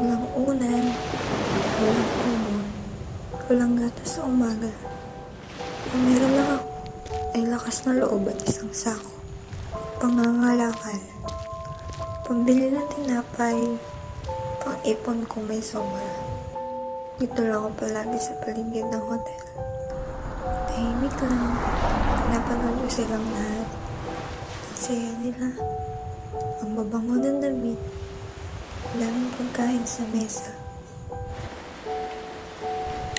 Walang ulan, walang kumon, walang gata sa umaga. Ang meron lang ako ay lakas na loob at isang sako. Pangangalakal. Pambili na tinapay, pang-ipon kung may sobra. Dito lang ako palagi sa paligid ng hotel. Tahimik lang. Napanood ko silang lahat. Ang saya nila. Ang babango ng damit. Daming pagkain sa mesa.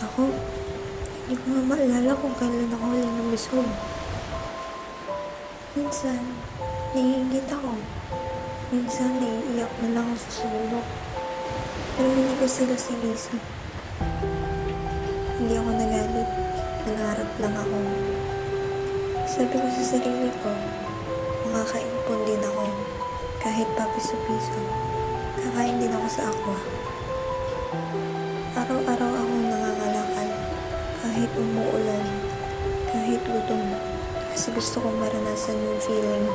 Ako, hindi ko nga maalala kung kailan ako huli ng busog. Minsan, nahihigit ako. Minsan, naiiyak na lang ako sa sulok. Pero hindi ko sila sinisi. Hindi ako nagalit. Nangarap lang ako. Sabi ko sa sarili ko, makakaipon din ako. Kahit pa Kakain din ako sa aqua. Araw-araw ako nangangalakal. Kahit umuulan. Kahit gutom. Kasi gusto kong maranasan yung feeling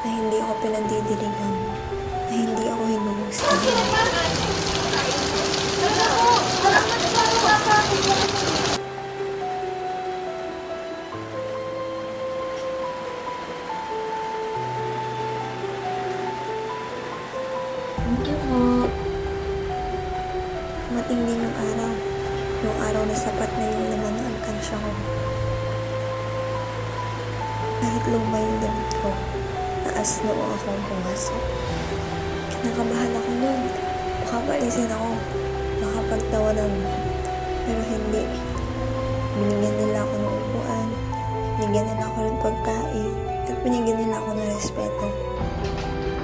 na hindi ako pinagdidirihan. Na hindi ako hinuhusgahan. Mating din yung araw. Yung araw na sapat na yung lamang ng alkansya ko. Kahit luma yung damit ko, taas noo akong pumasok. Kinakabahan ako nun. Baka palisin ako. Baka pagtawanan. Pero hindi. Binigyan nila ako ng upuan. Binigyan nila ako ng pagkain. At binigyan nila ako ng respeto.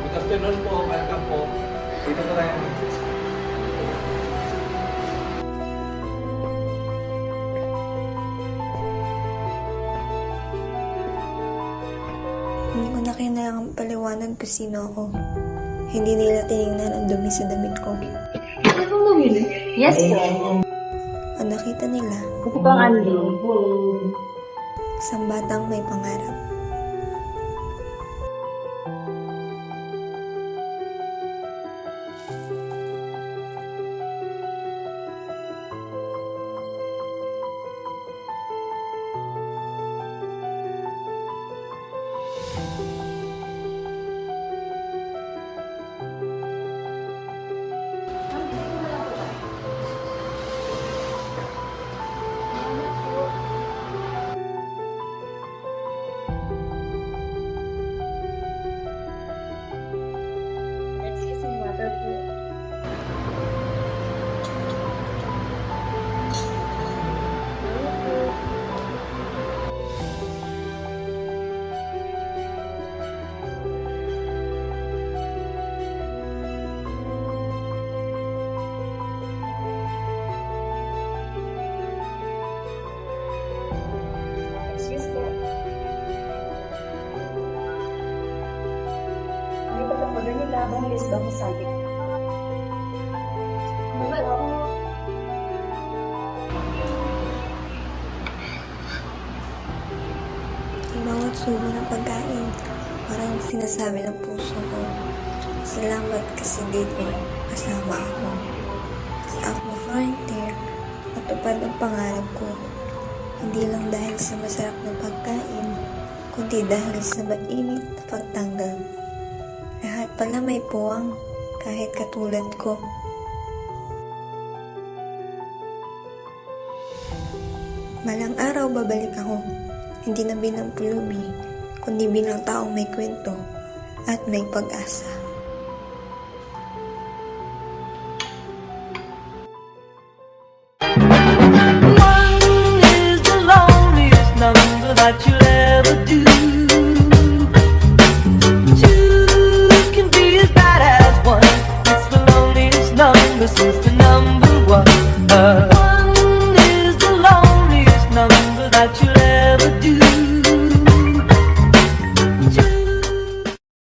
Good afternoon po, welcome po. Dito na tayo. Ko na kailangang paliwanag kung sino ako. Hindi nila tinignan ang dumi sa damit ko. Bumili? Yes po. Ang nakita nila, Ito po ang Andy. isang batang may pangarap. Ko sabi? Bumalik ako. Ang bawat subo ng pagkain, parang sinasabi ng puso ko, Salamat kasi dito, kasama ako. Sa ako frontier, matupad ang pangarap ko. Hindi lang dahil sa masarap na pagkain, kundi dahil sa mainit na pagtanggal. Lahat pala may puwang, kahit katulad ko. Malang araw babalik ako, hindi na bilang pulubi, kundi bilang taong may kwento at may pag-asa. That you'll number one.